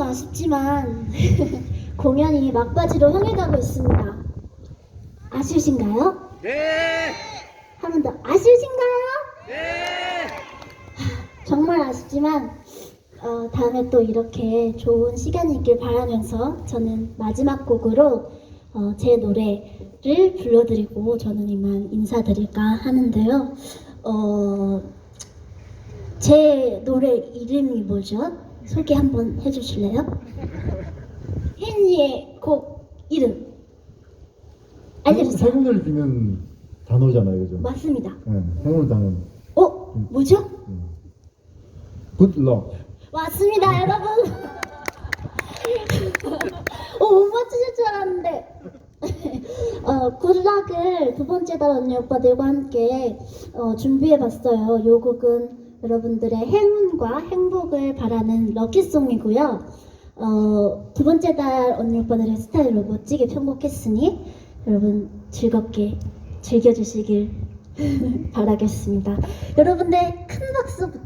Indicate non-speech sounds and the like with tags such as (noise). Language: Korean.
아쉽지만 (laughs) 공연이 막바지로 향해 가고 있습니다. 아쉬우신가요? 네! 한 번 더 아쉬우신가요? 네! 정말 아쉽지만 어, 다음에 또 이렇게 좋은 시간이 있길 바라면서 저는 마지막 곡으로 어, 제 노래를 불러드리고 저는 이만 인사드릴까 하는데요. 어, 제 노래 이름이 뭐죠? 소개 한번 해주실래요? 혜니의 곡 이름 알려주세요. 행운을 비는 단어잖아요, 그죠? 맞습니다. 네, 행운을 단어. 어? 뭐죠? Good luck. 맞습니다, 여러분. 어, 못 맞추실 줄 알았는데. 어, 굿락을 두 번째 달 언니 오빠들과 함께 어, 준비해봤어요. 요 곡은 여러분들의 행운과 행복을 바라는 럭키송이고요. 어, 두 번째 달 언니 오빠들의 스타일로 멋지게 편곡했으니 여러분 즐겁게 즐겨주시길 (laughs) 바라겠습니다. 여러분들 큰 박수 부탁